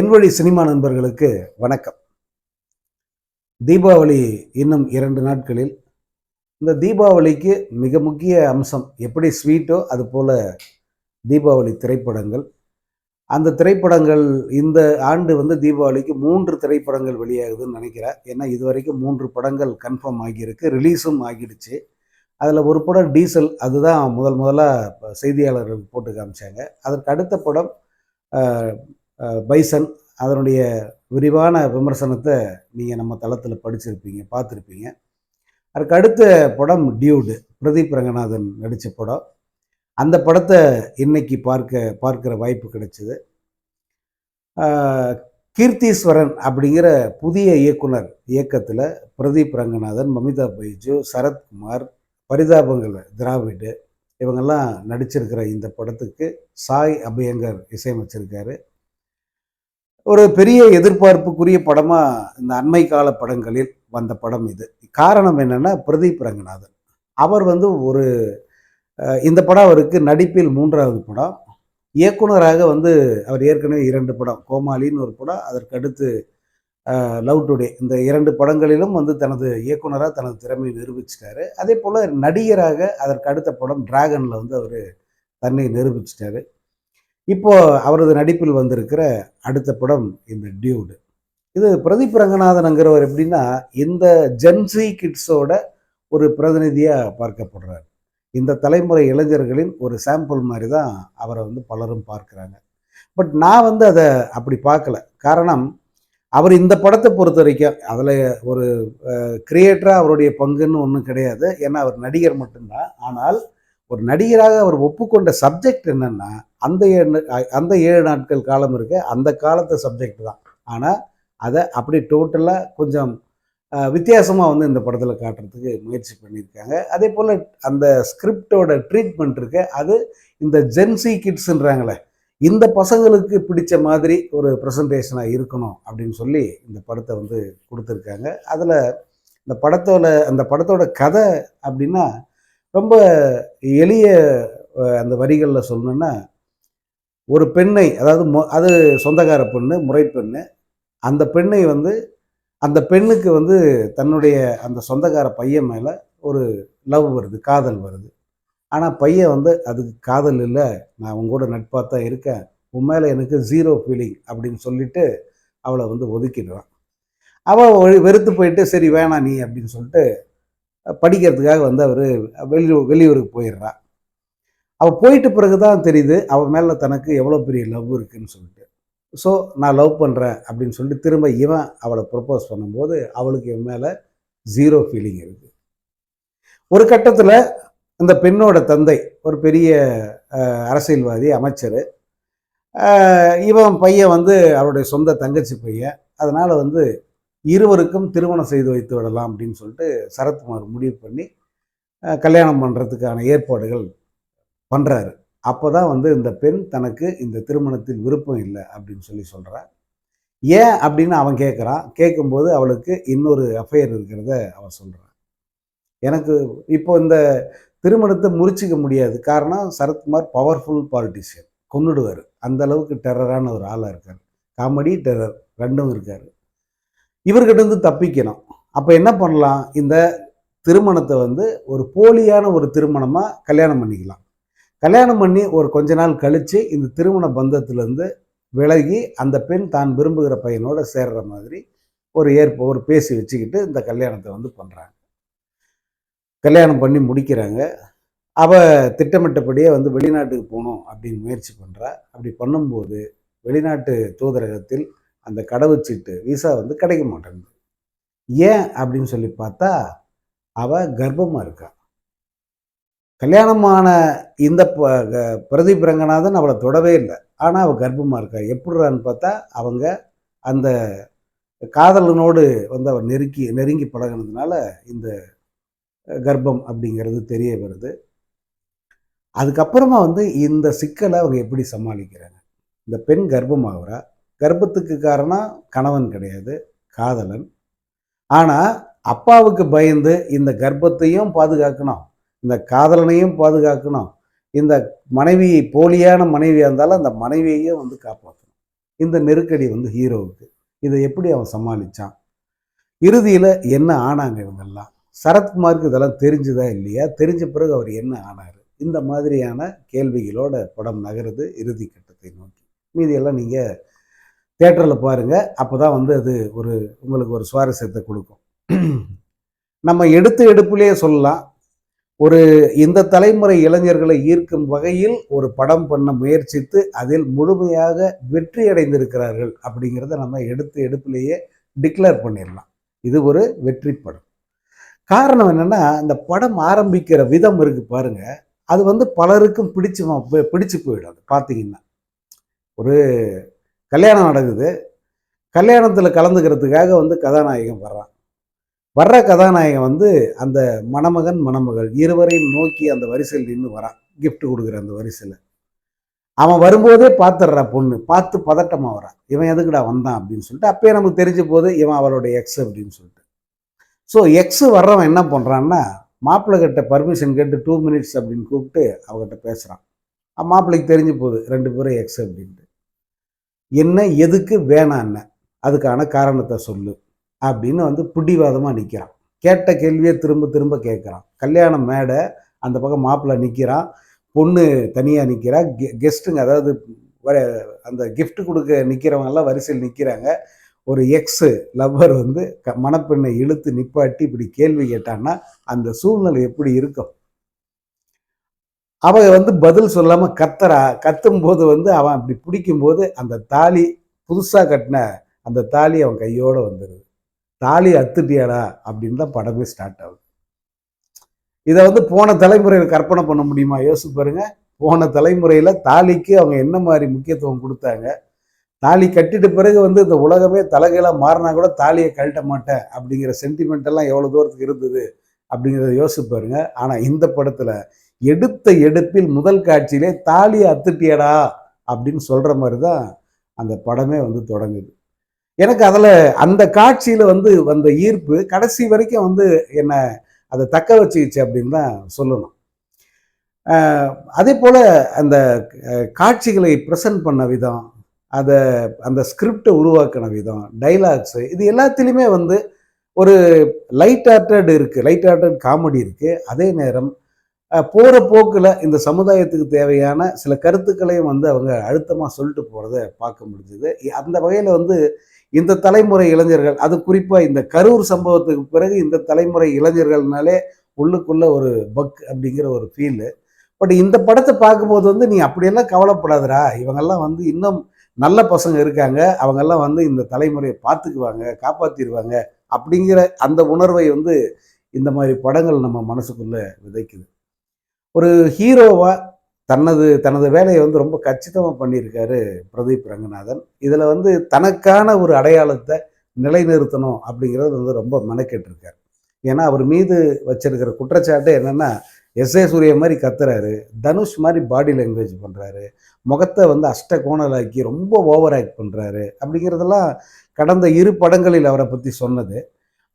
என்வழி cinema நண்பர்களுக்கு வணக்கம். தீபாவளி இன்னும் இரண்டு நாட்களில் இந்த தீபாவளிக்கு மிக முக்கிய அம்சம் எப்படி ஸ்வீட்டோ அது போல் தீபாவளி திரைப்படங்கள். அந்த திரைப்படங்கள் இந்த ஆண்டு வந்து தீபாவளிக்கு மூன்று திரைப்படங்கள் வெளியாகுதுன்னு நினைக்கிறேன். ஏன்னா இது வரைக்கும் மூன்று படங்கள் கன்ஃபார்ம் ஆகியிருக்கு ரிலீஸும் ஆகிடுச்சு. அதில் ஒரு படம் டீசல் அதுதான் முதல் முதலாக செய்தியாளர்கள் போட்டு காமிச்சாங்க. அதற்கு அடுத்த படம் பைசன் அதனுடைய விரிவான விமர்சனத்தை நீங்கள் நம்ம தளத்தில் படிச்சிருப்பீங்க பார்த்துருப்பீங்க. அதுக்கு அடுத்த படம் டியூடு பிரதீப் ரங்கநாதன் நடித்த படம். அந்த படத்தை இன்னைக்கு பார்க்க பார்க்குற வாய்ப்பு கிடைச்சிது. கீர்த்தீஸ்வரன் அப்படிங்கிற புதிய இயக்குனர் இயக்கத்தில் பிரதீப் ரங்கநாதன் மமிதா பைஜு சரத்குமார் பரிதாபங்கள் திராவிடு இவங்கெல்லாம் நடிச்சிருக்கிற இந்த படத்துக்கு சாய் அபயங்கர் இசையமைச்சிருக்காரு. ஒரு பெரிய எதிர்பார்ப்புக்குரிய படமாக இந்த அண்மை கால படங்களில் வந்த படம் இது. காரணம் என்னன்னா பிரதீப் ரங்கநாதன். அவர் வந்து ஒரு இந்த படம் அவருக்கு நடிப்பில் மூன்றாவது படம். இயக்குனராக வந்து அவர் ஏற்கனவே இரண்டு படம் கோமாளின்னு ஒரு படம் அதற்கு அடுத்து லவ் டுடே இந்த இரண்டு படங்களிலும் வந்து தனது இயக்குனராக தனது திறமையை நிரூபிச்சிட்டாரு. அதே போல் நடிகராக அதற்கு அடுத்த படம் டிராகனில் வந்து அவர் தன்னை நிரூபிச்சிட்டாரு. இப்போது அவரது நடிப்பில் வந்திருக்கிற அடுத்த படம் இந்த டியூடு. இது பிரதீப் ரங்கநாதனுங்கிறவர் எப்படின்னா இந்த ஜென்சி கிட்ஸோட ஒரு பிரதிநிதியாக பார்க்கப்படுறார். இந்த தலைமுறை இளைஞர்களின் ஒரு சாம்பிள் மாதிரி தான் அவரை வந்து பலரும் பார்க்குறாங்க. பட் நான் வந்து அதை அப்படி பார்க்கல. காரணம் அவர் இந்த படத்தை பொறுத்த வரைக்கும் அதில் ஒரு கிரியேட்டராக அவருடைய பங்குன்னு ஒன்றும் கிடையாது. ஏன்னா அவர் நடிகர் மட்டும்தான். ஆனால் ஒரு நடிகராக அவர் ஒப்புக்கொண்ட சப்ஜெக்ட் என்னென்னா அந்த ஏழு அந்த ஏழு நாட்கள் காலம் இருக்க அந்த காலத்து சப்ஜெக்ட் தான். ஆனால் அதை அப்படி டோட்டலாக கொஞ்சம் வித்தியாசமாக வந்து இந்த படத்தில் காட்டுறதுக்கு முயற்சி பண்ணியிருக்காங்க. அதே போல் அந்த ஸ்கிரிப்டோட ட்ரீட்மெண்ட் இருக்கு. அது இந்த ஜென்சி கிட்ஸுன்றாங்களே இந்த பசங்களுக்கு பிடிச்ச மாதிரி ஒரு ப்ரெசன்டேஷனாக இருக்கணும் அப்படின்னு சொல்லி இந்த படத்தை வந்து கொடுத்துருக்காங்க. அதில் இந்த படத்தோட அந்த படத்தோட கதை அப்படின்னா ரொம்ப எளிய அந்த வரிகளில் சொல்லணுன்னா ஒரு பெண்ணை அதாவது மொ- அது சொந்தக்கார பெண்ணு முறை பெண்ணு அந்த பெண்ணை வந்து அந்த பெண்ணுக்கு வந்து தன்னுடைய அந்த சொந்தக்கார பையன் மேலே ஒரு லவ் வருது காதல் வருது. ஆனால் பையன் வந்து அதுக்கு காதல் இல்லை நான் உங்க கூட நட்பாக தான் இருக்கேன் உன் மேலே எனக்கு ஜீரோ ஃபீலிங் அப்படின்னு சொல்லிட்டு அவளை வந்து ஒதுக்கிடுறான். அவள் வெறுத்து போயிட்டு சரி வேணாம் நீ அப்படின்னு சொல்லிட்டு படிக்கிறதுக்காக வந்து அவர் வெளியூர் வெளியூருக்கு போயிடுறான் அவள் போயிட்டு பிறகு தான் தெரியுது அவள் மேலே தனக்கு எவ்வளோ பெரிய லவ் இருக்குன்னு சொல்லிட்டு. ஸோ நான் லவ் பண்ணுறேன் அப்படின்னு சொல்லிட்டு திரும்ப இவன் அவளை ப்ரப்போஸ் பண்ணும்போது அவளுக்கு இவன் மேலே ஜீரோ ஃபீலிங் இருக்குது ஒரு கட்டத்தில் இந்த பெண்ணோட தந்தை ஒரு பெரிய அரசியல்வாதி அமைச்சர் இவன் பையன் வந்து அவருடைய சொந்த தங்கச்சி பையன். அதனால் வந்து இருவருக்கும் திருமணம் செய்து வைத்து விடலாம் அப்படின்னு சொல்லிட்டு சரத்குமார் முடிவு பண்ணி கல்யாணம் பண்ணுறதுக்கான ஏற்பாடுகள் பண்ணுறாரு அப்போ தான் வந்து இந்த பெண் தனக்கு இந்த திருமணத்தில் விருப்பம் இல்லை அப்படின்னு சொல்லி சொல்கிறார் ஏன் அப்படின்னு அவன் கேட்குறான் கேட்கும்போது அவளுக்கு இன்னொரு அஃபையர் இருக்கிறத அவன் சொல்கிறான் எனக்கு இப்போ இந்த திருமணத்தை முறிச்சிக்க முடியாது. காரணம் சரத்குமார் பவர்ஃபுல் பாலிட்டிஷியன் கொண்டுடுவார் அந்த அளவுக்கு டெரரான ஒரு ஆளாக இருக்கார். காமெடி டெரர் ரெண்டும் இருக்கார். இவர்கிட்ட இருந்து தப்பிக்கணும். அப்போ என்ன பண்ணலாம்? இந்த திருமணத்தை வந்து ஒரு போலியான ஒரு திருமணமாக கல்யாணம் பண்ணிக்கலாம். கல்யாணம் பண்ணி ஒரு கொஞ்ச நாள் கழித்து இந்த திருமண பந்தத்திலேருந்து விலகி அந்த பெண் தான் விரும்புகிற பையனோட சேர்கிற மாதிரி ஒரு ஏற்ப ஒரு பேசி வச்சுக்கிட்டு இந்த கல்யாணத்தை வந்து பண்ணுறாங்க கல்யாணம் பண்ணி முடிக்கிறாங்க. அவ திட்டமிட்டபடியே வந்து வெளிநாட்டுக்கு போகணும் அப்படின்னு முயற்சி பண்ணுறா அப்படி பண்ணும்போது வெளிநாட்டு தூதரகத்தில் அந்த கடவுச்சீட்டு விசா வந்து கிடைக்க மாட்டேங்குது. ஏன் அப்படின்னு சொல்லி பார்த்தா அவ கர்ப்பமாக இருக்கா. கல்யாணமான இந்த ப- க- பிரதீப் ரங்கநாதன் அவளை தொடவே இல்லை. ஆனால் அவள் கர்ப்பமாக இருக்கா. எப்படிறான்னு பார்த்தா அவங்க அந்த காதலனோடு வந்து அவர் நெருக்கி நெருங்கி பழகுனதுனால இந்த கர்ப்பம் அப்படிங்கிறது தெரிய வருது. அதுக்கப்புறமா வந்து இந்த சிக்கலை அவங்க எப்படி சமாளிக்கிறாங்க? இந்த பெண் கர்ப்பமாகிறா? கர்ப்பத்துக்கு காரணம் கணவன் கிடையாது காதலன். ஆனால் அப்பாவுக்கு பயந்து இந்த கர்ப்பத்தையும் பாதுகாக்கணும் இந்த காதலனையும் பாதுகாக்கணும் இந்த மனைவி போலியான மனைவியாக இருந்தாலும் அந்த மனைவியையும் வந்து காப்பாற்றணும். இந்த நெருக்கடி வந்து ஹீரோவுக்கு. இதை எப்படி அவன் சமாளித்தான் இறுதியில் என்ன ஆனாங்க இவங்கெல்லாம்? சரத்குமாருக்கு இதெல்லாம் தெரிஞ்சுதா இல்லையா? தெரிஞ்ச பிறகு அவர் என்ன ஆனார்? இந்த மாதிரியான கேள்விகளோட படம் நகருது இறுதி கட்டத்தை நோக்கி. மீதியெல்லாம் நீங்கள் தேட்டரில் பாருங்கள் அப்போ தான் வந்து அது ஒரு உங்களுக்கு ஒரு சுவாரஸ்யத்தை கொடுக்கும். நம்ம எடுத்து எடுப்புலேயே சொல்லலாம். ஒரு இந்த தலைமுறை இளைஞர்களை ஈர்க்கும் வகையில் ஒரு படம் பண்ண முயற்சித்து அதில் முழுமையாக வெற்றி அடைந்திருக்கிறார்கள் அப்படிங்கிறத நம்ம எடுத்து எடுப்புலேயே டிக்ளேர் பண்ணிடலாம். இது ஒரு வெற்றி படம். காரணம் என்னென்னா இந்த படம் ஆரம்பிக்கிற விதம் இருக்குது பாருங்க. அது வந்து பலருக்கும் பிடிச்சு பிடிச்சு போயிடும். அது பார்த்தீங்கன்னா. ஒரு கல்யாணம் நடக்குது. கல்யாணத்தில் கலந்துக்கிறதுக்காக வந்து கதாநாயகன் வர்றான். வர்ற கதாநாயகன் வந்து அந்த மணமகன் மணமகள் இருவரையும் நோக்கி அந்த வரிசையில் நின்று வரான். கிஃப்ட் கொடுக்குற அந்த வரிசையில். அவன் வரும்போதே பார்த்துடுறா பொண்ணு. பார்த்து பதட்டமாக வரான். இவன் எதுக்குடா வந்தான் அப்படின்னு சொல்லிட்டு அப்பயே நமக்கு தெரிஞ்ச போது இவன் அவளுடைய எக்ஸ் அப்படின்னு சொல்லிட்டு. ஸோ எக்ஸ் வர்றவன் என்ன பண்ணுறான்னா மாப்பிள்ளை கிட்ட பர்மிஷன் கேட்டு டூ மினிட்ஸ் அப்படின்னு கூப்பிட்டு அவகிட்ட பேசுகிறான் மாப்பிள்ளைக்கு தெரிஞ்சு போகுது ரெண்டு பேரும் எக்ஸ் அப்படின்ட்டு. என்ன எதுக்கு வேணாம் என்ன அதுக்கான காரணத்தை சொல்லு அப்படின்னு வந்து பிடிவாதமாக நிற்கிறான் கேட்ட கேள்வியை திரும்ப திரும்ப கேட்குறான். கல்யாணம் மேடை அந்த பக்கம் மாப்பிள்ளை நிற்கிறான் பொண்ணு தனியாக நிற்கிறா கெஸ்ட்டுங்க அதாவது வர- அந்த கிஃப்ட் கொடுக்க நிற்கிறவங்கெல்லாம் வரிசையில் நிற்கிறாங்க ஒரு எக்ஸு லவ்வர் வந்து க மணப்பெண்ணை இழுத்து நிப்பாட்டி இப்படி கேள்வி கேட்டான்னா அந்த சூழ்நிலை எப்படி இருக்கும்? அவன் வந்து பதில் சொல்லாமல் கத்துறா கத்தும் போது வந்து அவன் அப்படி பிடிக்கும்போது அந்த தாலி புதுசாக கட்டின அந்த தாலி அவன் கையோடு வந்துடுது தாலி அத்துட்டியாடா அப்படின்னு தான் படமே ஸ்டார்ட் ஆகுது. இதை வந்து போன தலைமுறையில் கற்பனை பண்ண முடியுமா? யோசிச்சு பாருங்க. போன தலைமுறையில் தாலிக்கு அவங்க என்ன மாதிரி முக்கியத்துவம் கொடுத்தாங்க? தாலி கட்டிட்டு பிறகு வந்து இந்த உலகமே தலைகீழாக மாறினா கூட தாலியை கழட்ட மாட்டேன் அப்படிங்கிற சென்டிமெண்ட் எல்லாம் எவ்வளோ தூரத்துக்கு இருந்தது? அப்படிங்கிறத யோசிச்சு பாருங்க. ஆனால் இந்த படத்தில் எடுத்த எடுப்பில் முதல் காட்சியிலே தாலியை அத்துட்டியடா அப்படின்னு சொல்கிற மாதிரி தான் அந்த படமே வந்து தொடங்குது. எனக்கு அதில் அந்த காட்சியில் வந்து வந்த ஈர்ப்பு கடைசி வரைக்கும் வந்து என்னை அதை தக்க வச்சுக்கிச்சு அப்படின்னு தான் சொல்லணும். அதே போல் அந்த காட்சிகளை ப்ரெசன்ட் பண்ண விதம் அதை அந்த ஸ்கிரிப்டை உருவாக்கின விதம் டைலாக்ஸு இது எல்லாத்துலேயுமே வந்து ஒரு லைட் ஹார்ட்டட் இருக்குது லைட் ஹார்ட்டட் காமெடி இருக்குது அதே நேரம் போகிற போக்கில் இந்த சமுதாயத்துக்கு தேவையான சில கருத்துக்களையும் வந்து அவங்க அழுத்தமாக சொல்லிட்டு போகிறத பார்க்க முடிஞ்சுது. அந்த வகையில் வந்து இந்த தலைமுறை இளைஞர்கள் அது குறிப்பாக இந்த கரூர் சம்பவத்துக்கு பிறகு இந்த தலைமுறை இளைஞர்கள்னாலே உள்ளுக்குள்ளே ஒரு பக் அப்படிங்கிற ஒரு ஃபீலு பட் இந்த படத்தை பார்க்கும்போது வந்து நீ அப்படியெல்லாம் கவலைப்படாதடா. இவங்கெல்லாம் வந்து இன்னும் நல்ல பசங்க இருக்காங்க. அவங்கெல்லாம் வந்து இந்த தலைமுறையை பார்த்துக்குவாங்க காப்பாற்றிடுவாங்க அப்படிங்கிற அந்த உணர்வை வந்து இந்த மாதிரி படங்கள் நம்ம மனசுக்குள்ளே விதைக்குது. ஒரு ஹீரோவாக தனது தனது வேலையை வந்து ரொம்ப கச்சிதமாக பண்ணியிருக்காரு பிரதீப் ரங்கநாதன். இதில் வந்து தனக்கான ஒரு அடையாளத்தை நிலைநிறுத்தணும் அப்படிங்கிறது வந்து ரொம்ப மெனக்கெட்டிருக்கார். ஏன்னா அவர் மீது வச்சிருக்கிற குற்றச்சாட்டு என்னென்னா எஸ்ஏ சூரிய மாதிரி கத்துறாரு. தனுஷ் மாதிரி பாடி லாங்குவேஜ் பண்ணுறாரு முகத்தை வந்து அஷ்ட கோணலாக்கி ரொம்ப ஓவர் ஆக்ட் பண்ணுறாரு அப்படிங்கிறதெல்லாம் கடந்த இரு படங்களில் அவரை பற்றி சொன்னது.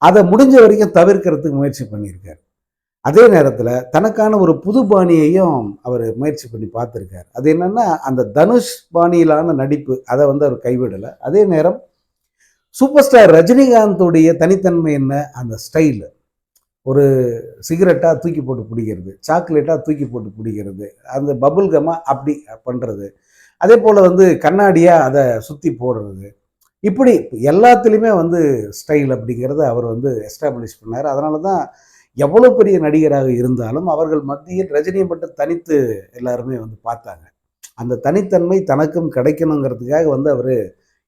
அதை முடிஞ்ச வரைக்கும் தவிர்க்கிறதுக்கு முயற்சி பண்ணியிருக்காரு. அதே நேரத்தில் தனக்கான ஒரு புது பாணியையும் அவர் முயற்சி பண்ணி பார்த்துருக்காரு. அது என்னென்னா அந்த தனுஷ் பாணியிலான நடிப்பு அதை வந்து அவர் கைவிடலை. அதே நேரம் சூப்பர் ஸ்டார் ரஜினிகாந்தோடைய தனித்தன்மை என்ன? அந்த ஸ்டைலு ஒரு சிகரெட்டாக தூக்கி போட்டு பிடிக்கிறது சாக்லேட்டாக தூக்கி போட்டு பிடிக்கிறது அந்த பபுள் கம்மாக அப்படி பண்ணுறது அதே போல் வந்து கண்ணாடியாக அதை சுற்றி போடுறது. இப்படி எல்லாத்துலேயுமே வந்து ஸ்டைல் அப்படிங்கிறத அவர் வந்து எஸ்டாப்ளிஷ் பண்ணார். அதனால தான் எவ்வளோ பெரிய நடிகராக இருந்தாலும் அவர்கள் மத்தியில் ரஜினியை மட்டும் தனித்து எல்லாருமே வந்து பார்த்தாங்க. அந்த தனித்தன்மை தனக்கும் கிடைக்கணுங்கிறதுக்காக வந்து அவர்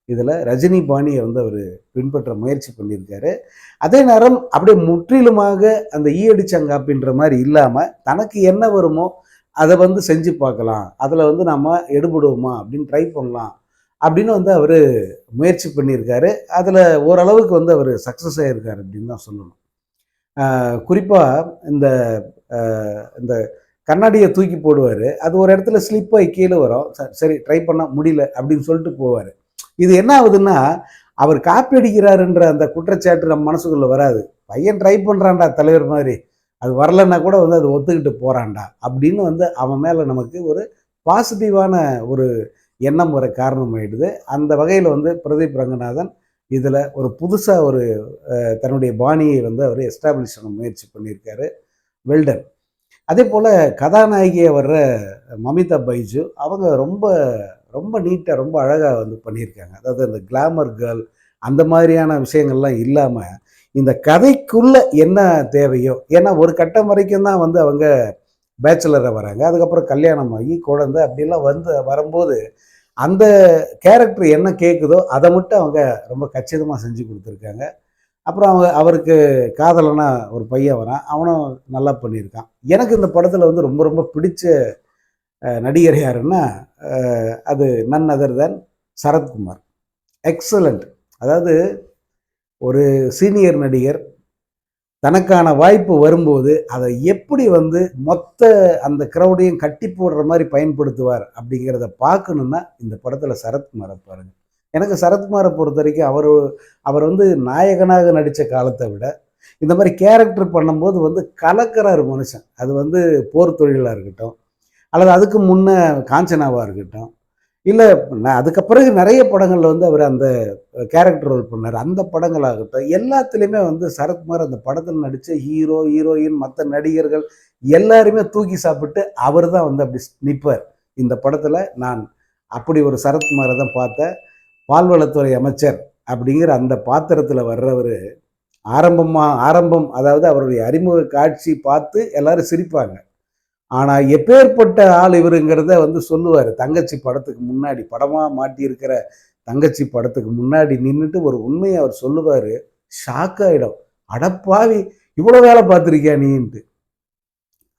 இதில் ரஜினி பாணியை வந்து அவர் பின்பற்ற முயற்சி பண்ணியிருக்காரு. அதே நேரம் அப்படியே முற்றிலுமாக அந்த ஈயடிச்சங்காப்பின்ற மாதிரி இல்லாமல் தனக்கு என்ன வருமோ அதை வந்து செஞ்சு பார்க்கலாம். அதில் வந்து நம்ம எடுபடுவோமா அப்படின்னு ட்ரை பண்ணலாம் அப்படின்னு வந்து அவர் முயற்சி பண்ணியிருக்காரு. அதில் ஓரளவுக்கு வந்து அவர் சக்ஸஸ் ஆகியிருக்காரு அப்படின்னு தான் சொல்லணும். குறிப்பாக இந்த இந்த கண்ணாடியை தூக்கி போடுவார். அது ஒரு இடத்துல ஸ்லிப்பாகி கீழே வரும். ச- சரி ட்ரை பண்ண முடியல அப்படின்னு சொல்லிட்டு போவார். இது என்ன ஆகுதுன்னா அவர் காப்பி அடிக்கிறாருன்ற அந்த குற்றச்சாட்டு நம்ம மனசுக்குள்ளே வராது. பையன் ட்ரை பண்ணுறான்டா தலைவர் மாதிரி. அது வரலன்னா கூட வந்து அது ஒத்துக்கிட்டு போகிறான்டா அப்படின்னு வந்து அவன் மேலே நமக்கு ஒரு பாசிட்டிவான ஒரு எண்ணம் வர காரணமாயிடுது. அந்த வகையில் வந்து பிரதீப் ரங்கநாதன் இதில் ஒரு புதுசாக ஒரு தன்னுடைய பாணியை வந்து அவர் எஸ்டாப்ளிஷ் பண்ண முயற்சி பண்ணியிருக்காரு. வெல்டன் அதே போல் கதாநாயகியை வர்ற மமிதா பைஜு அவங்க ரொம்ப ரொம்ப நீட்டாக ரொம்ப அழகாக வந்து பண்ணியிருக்காங்க. அதாவது அந்த கிளாமர் கேர்ள் அந்த மாதிரியான விஷயங்கள்லாம் இல்லாமல் இந்த கதைக்குள்ளே என்ன தேவையோ ஏன்னா ஒரு கட்டம் வரைக்கும் தான் வந்து அவங்க பேச்சுலராக வராங்க. அதுக்கப்புறம் கல்யாணம் ஆகி குழந்தை அப்படிலாம் வந்து வரும்போது அந்த கேரக்டர் என்ன கேட்குதோ அதை மட்டும் அவங்க ரொம்ப கச்சிதமாக செஞ்சு கொடுத்துருக்காங்க. அப்புறம் அவங்க அவருக்கு காதலனா ஒரு பையன் வரான். அவனும் நல்லா பண்ணியிருக்கான். எனக்கு இந்த படத்தில் வந்து ரொம்ப ரொம்ப பிடிச்ச நடிகர் யாருன்னா அது none other than Sarathkumar. Excellent அதாவது ஒரு சீனியர் நடிகர் தனக்கான வாய்ப்பு வரும்போது அதை எப்படி வந்து மொத்த அந்த க்ரௌடையும் கட்டி போடுற மாதிரி பயன்படுத்துவார் அப்படிங்கிறத பார்க்கணுன்னா இந்த படத்தில் சரத்குமாரை பாருங்கள் எனக்கு சரத்குமாரை பொறுத்த வரைக்கும் அவர் அவர் வந்து நாயகனாக நடித்த காலத்தை விட இந்த மாதிரி கேரக்டர் பண்ணும்போது வந்து கலக்கிறார் மனுஷன். அது வந்து போர் தொழிலாக இருக்கட்டும் அல்லது அதுக்கு முன்ன காஞ்சனாவாக இருக்கட்டும் இல்லை அதுக்கு பிறகு நிறைய படங்களில் வந்து அவர் அந்த கேரக்டர் ரோல் பண்ணார். அந்த படங்களாகட்டும் எல்லாத்துலேயுமே வந்து சரத்குமார் அந்த படத்தில் நடித்த ஹீரோ ஹீரோயின் மற்ற நடிகர்கள் எல்லாருமே தூக்கி சாப்பிட்டு அவர் தான் வந்து அப்படி நிற்பார் இந்த படத்தில் நான் அப்படி ஒரு சரத்குமாரை தான் பார்த்தேன். பால்வளத்துறை அமைச்சர் அப்படிங்கிற அந்த பாத்திரத்தில் வர்றவர் ஆரம்பமாக ஆரம்பம் அதாவது அவருடைய அறிமுக காட்சி பார்த்து எல்லாரும் சிரிப்பாங்க. ஆனால் எப்பேற்பட்ட ஆள் இவருங்கிறத வந்து சொல்லுவார். தங்கச்சி படத்துக்கு முன்னாடி படமாக மாட்டியிருக்கிற தங்கச்சி படத்துக்கு முன்னாடி நின்றுட்டு ஒரு உண்மையை அவர் சொல்லுவார். ஷாக் ஆகிடும் அடப்பாவி இவ்வளோ வேலை பார்த்துருக்கியா நீன்ட்டு.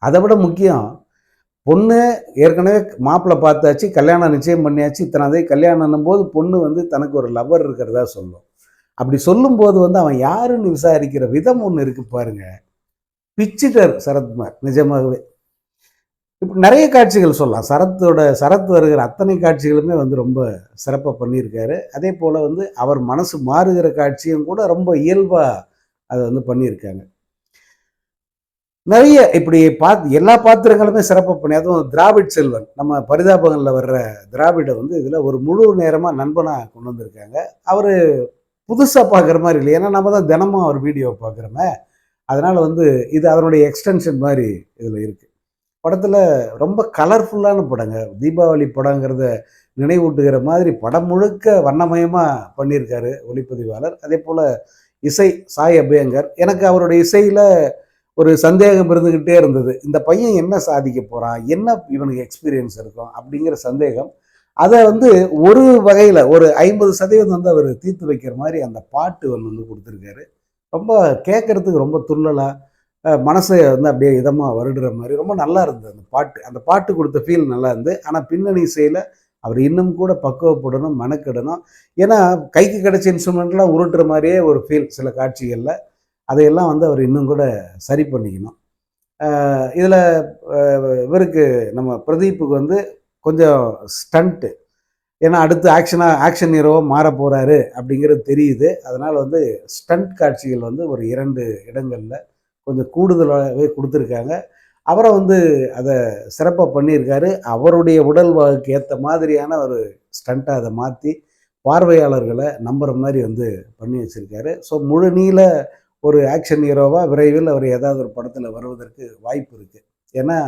அதை விட முக்கியம் பொண்ணு ஏற்கனவே மாப்பிள்ளை பார்த்தாச்சு கல்யாணம் நிச்சயம் பண்ணியாச்சு. இத்தனாதே கல்யாணம் போது பொண்ணு வந்து தனக்கு ஒரு லவர் இருக்கிறதா சொல்லும். அப்படி சொல்லும்போது வந்து அவன் யாருன்னு விசாரிக்கிற விதம் ஒன்று இருக்கு பாருங்க. பிச்சிட்டர் சரத்குமார் நிஜமாகவே. இப்படி நிறைய காட்சிகள் சொல்லலாம். சரத்தோட சரத் வருகிற அத்தனை காட்சிகளுமே வந்து ரொம்ப சிறப்பாக பண்ணியிருக்காரு. அதே போல் வந்து அவர் மனசு மாறுகிற காட்சியும் கூட ரொம்ப இயல்பாக அதை வந்து பண்ணியிருக்காங்க. நிறைய இப்படி பாத் எல்லா பாத்திரங்களுமே சிறப்பாக பண்ணி அதுவும் திராவிட் செல்வன் நம்ம பரிதாபங்களில் வர்ற திராவிட வந்து இதில் ஒரு முழு நேரமாக நண்பனாக கொண்டு வந்திருக்காங்க. அவர் புதுசாக பார்க்குற மாதிரி இல்லை. ஏன்னா நம்ம தான் தினமும் அவர் வீடியோ பார்க்குறோமே அதனால் வந்து இது அதனுடைய எக்ஸ்டென்ஷன் மாதிரி இதில் இருக்குது படத்தில் ரொம்ப கலர்ஃபுல்லான படங்க. தீபாவளி படங்கிறத நினைவூட்டுகிற மாதிரி படம் முழுக்க வண்ணமயமாக பண்ணியிருக்காரு ஒளிப்பதிவாளர். அதே போல் இசை சாய் அபயங்கர். எனக்கு அவருடைய இசையில் ஒரு சந்தேகம் இருந்துக்கிட்டே இருந்தது. இந்த பையன் என்ன சாதிக்க போகிறான் என்ன இவனுக்கு எக்ஸ்பீரியன்ஸ் இருக்கும்? அப்படிங்கிற சந்தேகம். அதை வந்து ஒரு வகையில் ஒரு ஐம்பது சதவீதம் வந்து அவர் தீர்த்து வைக்கிற மாதிரி அந்த பாட்டு ஒன்று வந்து கொடுத்துருக்காரு. ரொம்ப கேட்குறதுக்கு ரொம்ப துள்ளலாக மனசை வந்து அப்படியே இதமாக வருடுற மாதிரி ரொம்ப நல்லா இருந்தது அந்த பாட்டு. அந்த பாட்டு கொடுத்த ஃபீல் நல்லா இருந்து ஆனால் பின்னணி இசையில் அவர் இன்னும் கூட பக்குவப்படணும் மனக்கிடணும். ஏன்னா கைக்கு கிடைச்ச இன்ஸ்ட்ருமெண்ட்லாம் உருட்டுற மாதிரியே ஒரு ஃபீல் சில காட்சிகளில். அதையெல்லாம் வந்து அவர் இன்னும் கூட சரி பண்ணிக்கணும். இதில் இவருக்கு நம்ம பிரதீப்புக்கு வந்து கொஞ்சம் ஸ்டண்ட்டு ஏன்னா அடுத்து ஆக்ஷனாக ஆக்ஷன் ஹீரோவாக மாற போகிறாரு அப்படிங்கிறது தெரியுது. அதனால் வந்து ஸ்டண்ட் காட்சிகள் வந்து ஒரு இரண்டு இடங்களில் கொஞ்சம் கூடுதலாகவே கொடுத்துருக்காங்க. அவரை வந்து அதை சிறப்பாக பண்ணியிருக்காரு. அவருடைய உடல் வாகுக்கு ஏற்ற மாதிரியான ஒரு ஸ்டண்ட்டை அதை மாற்றி பார்வையாளர்களை நம்புகிற மாதிரி வந்து பண்ணி வச்சுருக்காரு. ஸோ முழு நீள ஒரு ஆக்ஷன் ஹீரோவாக விரைவில் அவர் ஏதாவது ஒரு படத்தில் வருவதற்கு வாய்ப்பு இருக்குது ஏன்னா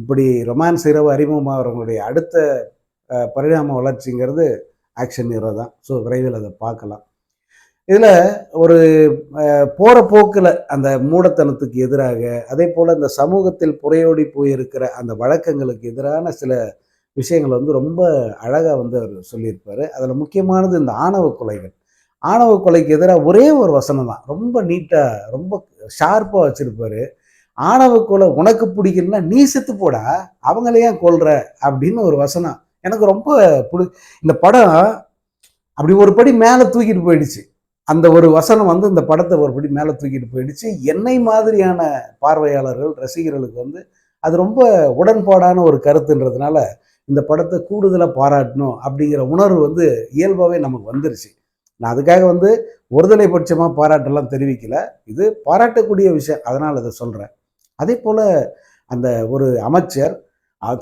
இப்படி ரொமான்ஸ் ஹீரோவை அறிமுகமாகிறவங்களுடைய அடுத்த பரிணாம வளர்ச்சிங்கிறது ஆக்ஷன் ஹீரோ தான். ஸோ விரைவில் அதை பார்க்கலாம். இதில் ஒரு போகிற போக்கில் அந்த மூடத்தனத்துக்கு எதிராக அதே போல் இந்த சமூகத்தில் புறையோடி போயிருக்கிற அந்த வழக்கங்களுக்கு எதிரான சில விஷயங்கள் வந்து ரொம்ப அழகாக வந்து அவர் சொல்லியிருப்பார். அதில் முக்கியமானது இந்த ஆணவ கொலைகள். ஆணவ கொலைக்கு எதிராக ஒரே ஒரு வசனம் தான். ரொம்ப நீட்டாக ரொம்ப ஷார்ப்பாக வச்சுருப்பார். ஆணவ கொலை உனக்கு பிடிக்கலன்னா நீ செத்து போடா அவங்கள ஏன் அப்படின்னு ஒரு வசனம். எனக்கு ரொம்ப பிடி இந்த படம் அப்படி ஒரு படி மேலே தூக்கிட்டு போயிடுச்சு. அந்த ஒரு வசனம் வந்து இந்த படத்தை ஒரு படி மேலே தூக்கிட்டு போயிடுச்சு. என்னை மாதிரியான பார்வையாளர்கள் ரசிகர்களுக்கு வந்து அது ரொம்ப உடன்பாடான ஒரு கருத்துன்றதுனால இந்த படத்தை கூடுதலாக பாராட்டணும் அப்படிங்கிற உணர்வு வந்து இயல்பாகவே நமக்கு வந்துருச்சு. நான் அதுக்காக வந்து ஒருதலை பட்சமாக பாராட்டெல்லாம் தெரிவிக்கல. இது பாராட்டக்கூடிய விஷயம். அதனால் அதை சொல்கிறேன் அதே போல் அந்த ஒரு அமைச்சர்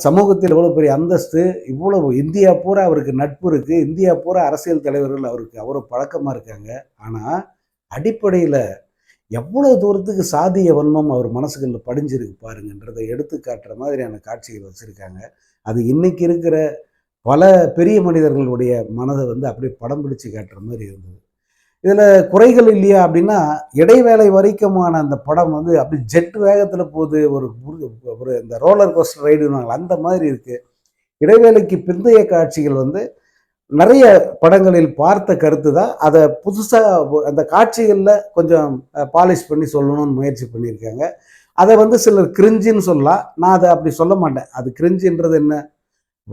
சமூகத்தில் இவ்வளோ பெரிய அந்தஸ்து இவ்வளவு இந்தியா பூரா அவருக்கு நட்பு இருக்குது இந்தியா பூரா அரசியல் தலைவர்கள் அவருக்கு அவ்வளோ பழக்கமாக இருக்காங்க. ஆனால் அடிப்படையில் எவ்வளோ தூரத்துக்கு சாதிய வன்மம் அவர் மனசுகளில் படிஞ்சிருக்கு பாருங்கன்றதை எடுத்து காட்டுற மாதிரியான காட்சிகள் வச்சுருக்காங்க. அது இன்னைக்கு இருக்கிற பல பெரிய மனிதர்களுடைய மனதை வந்து அப்படியே படம் பிடிச்சு காட்டுற மாதிரி இருந்தது. இதில் குறைகள் இல்லையா அப்படின்னா இடைவேளை வரைக்குமான அந்த படம் வந்து அப்படி ஜெட் வேகத்தில் போகுது ஒரு ஒரு- இந்த ரோலர் கோஸ்டர் ரைடுனாங்க அந்த மாதிரி இருக்குது இடைவேளைக்கு பிந்தைய காட்சிகள் வந்து நிறைய படங்களில் பார்த்த கருத்து தான். அதை புதுசாக அந்த காட்சிகளில் கொஞ்சம் பாலிஷ் பண்ணி சொல்லணும்னு முயற்சி பண்ணியிருக்காங்க. அதை வந்து சிலர் கிரிஞ்சின்னு சொல்லலாம். நான் அதை அப்படி சொல்ல மாட்டேன். அது கிரிஞ்சுன்றது என்ன?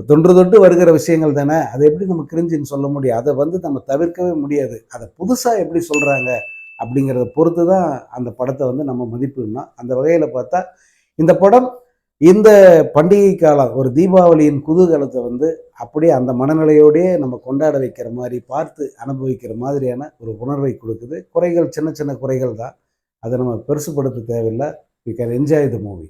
தொன்று தொட்டு வருகிற விஷயங்கள் தானே? அதை எப்படி நம்ம கிரிஞ்சின்னு சொல்ல முடியும்? அதை வந்து நம்ம தவிர்க்கவே முடியாது. அதை புதுசாக எப்படி சொல்கிறாங்க அப்படிங்கிறத பொறுத்து தான் அந்த படத்தை வந்து நம்ம மதிப்பிடணும். அந்த வகையில் பார்த்தா இந்த படம் இந்த பண்டிகை காலம் ஒரு தீபாவளியின் குதூகலத்தை வந்து அப்படியே அந்த மனநிலையோடயே நம்ம கொண்டாட வைக்கிற மாதிரி பார்த்து அனுபவிக்கிற மாதிரியான ஒரு உணர்வை கொடுக்குது. குறைகள் சின்ன சின்ன குறைகள் தான். அதை நம்ம பெருசுப்படுத்த தேவையில்லை. We can enjoy the movie